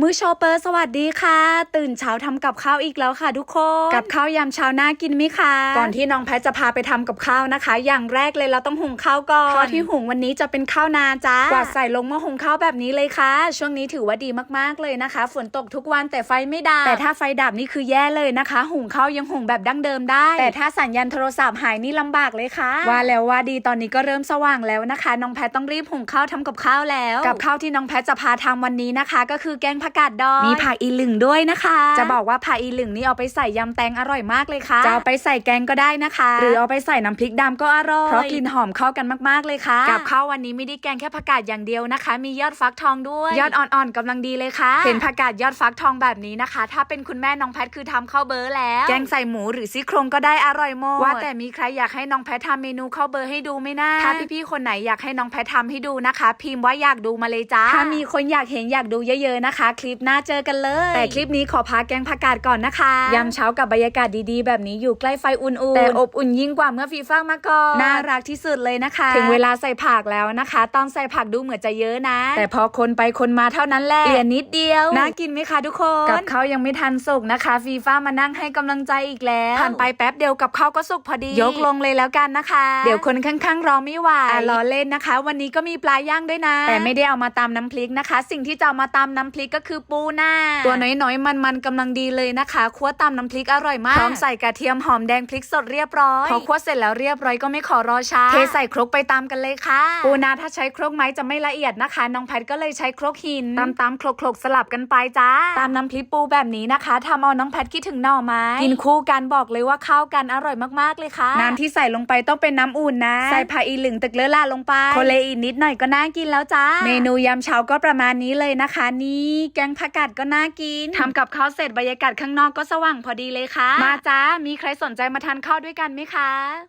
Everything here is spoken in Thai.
มือโชเปอร์สวัสดีค่ะ ตื่นเช้าทำกับข้าวอีกแล้วค่ะทุกคนกับข้าวยามเช้าน่ากินไหมคะ ก่อนที่น้องแพทจะพาไปทำกับข้าวนะคะ อย่างแรกเลยเราต้องหุงข้าวก่อนข้าวที่หุงวันนี้จะเป็นข้าวนาจ้ากวาดใส่ลงหม้อหุงข้าวแบบนี้เลยค่ะ ช่วงนี้ถือว่าดีมากๆเลยนะคะ ฝนตกทุกวันแต่ไฟไม่ดับแต่ถ้าไฟดับนี่คือแย่เลยนะคะ หุงข้าวยังหุงแบบดั้งเดิมได้ แต่ถ้าสัญญาณโทรศัพท์หายนี่ลำบากเลยค่ะ ว่าแล้วว่าดีตอนนี้ก็เริ่มสว่างแล้วนะคะ น้องแพทต้องรีบหุงข้าวทำกับข้าวแล้ว กับข้าวที่น้องแพทจะพาทำวันนี้นะคะ ก็คือแกงผักกาดดองมีผักอีหลึงด้วยนะคะ จะบอกว่าผักอีหลึงนี่เอาไปใส่ยำแตงอร่อยมากเลยค่ะ จะเอาไปใส่แกงก็ได้นะคะ หรือเอาไปใส่น้ำพริกดำก็อร่อยเพราะกลิ่นหอมเข้ากันมากๆเลยค่ะ กับข้าววันนี้ไม่ได้แกงแค่ผักกาดอย่างเดียวนะคะ มียอดฟักทองด้วย ยอดอ่อนๆกำลังดีเลยค่ะ เห็นผักกาดยอดฟักทองแบบนี้นะคะ ถ้าเป็นคุณแม่น้องแพทคือทำข้าวเบอร์แล้ว แกงใส่หมูหรือซี่โครงก็ได้อร่อยหมดว่าแต่มีใครอยากให้น้องแพททำเมนูข้าวเบอร์ให้ดูไหมนะถ้าพี่ๆคนไหนอยากให้น้องแพททำให้ดูนะคะ พิมพ์ว่าอยากดูมาเลยจ้าถ้ามีคนอยากเห็นอยากดูเยอะๆนะคะคลิปหน้าเจอกันเลย แต่คลิปนี้ขอพาแกงผักกาดก่อนนะคะยามเช้ากับบรรยากาศดีๆ แบบนี้อยู่ใกล้ไฟอุ่นๆแต่อบอุ่นยิ่งกว่าเมื่อฟีฟ่ามาก่อนน่ารักที่สุดเลยนะคะ ถึงเวลาใส่ผักแล้วนะคะ ตอนใส่ผักดูเหมือนจะเยอะนะ แต่พอคนไปคนมาเท่านั้นแหละเปลี่ยนนิดเดียวน่ากินไหมคะทุกคนกับเขาวยังไม่ทันสุกนะคะ ฟีฟ่ามานั่งให้กำลังใจอีกแล้วผ่านไปแป๊บเดียวกับเขาวก็สุกพอดี ยกลงเลยแล้วกันนะคะ เดี๋ยวคนข้างๆรอไม่ไหวอะรอเล่นนะคะ วันนี้ก็มีปลาย่างด้วยนะ แต่ไม่ได้เอามาตำน้ำพริกนะคะ สิ่งที่จะเอามาตำน้ำพริกก็คือปูหน้าตัวน้อยๆมันๆกำลังดีเลยนะคะคั่วตำน้ำพริกอร่อยมากพร้อมใส่กระเทียมหอมแดงพริกสดเรียบร้อยพอคั่วเสร็จแล้วเรียบร้อยก็ไม่ขอรอช้าเทใส่ครกไปตามกันเลยค่ะ ปูนาถ้าใช้ครกไม้จะไม่ละเอียดนะคะน้องแพทก็เลยใช้ครกหินตามตามๆครกๆสลับกันไปจ้าตามน้ำพริกปูแบบนี้นะคะทำเอาน้องแพทคิดถึงหน่อไม้กินคู่กันบอกเลยว่าเข้ากันอร่อยมากๆเลยค่ะน้ำที่ใส่ลงไปต้องเป็นน้ำอุ่นนะใส่ผักอีหลึงตึกเลอะล่าลงไปโคเลอีกนิดหน่อยก็น่ากินแล้วจ้าเมนูยามเช้าก็ประมาณนี้เลยนะคะนี่แกงผักกาดก็น่ากินทำกับข้าวเสร็จบรรยากาศข้างนอกก็สว่างพอดีเลยค่ะ มาจ้า มีใครสนใจมาทานข้าวด้วยกันไหมคะ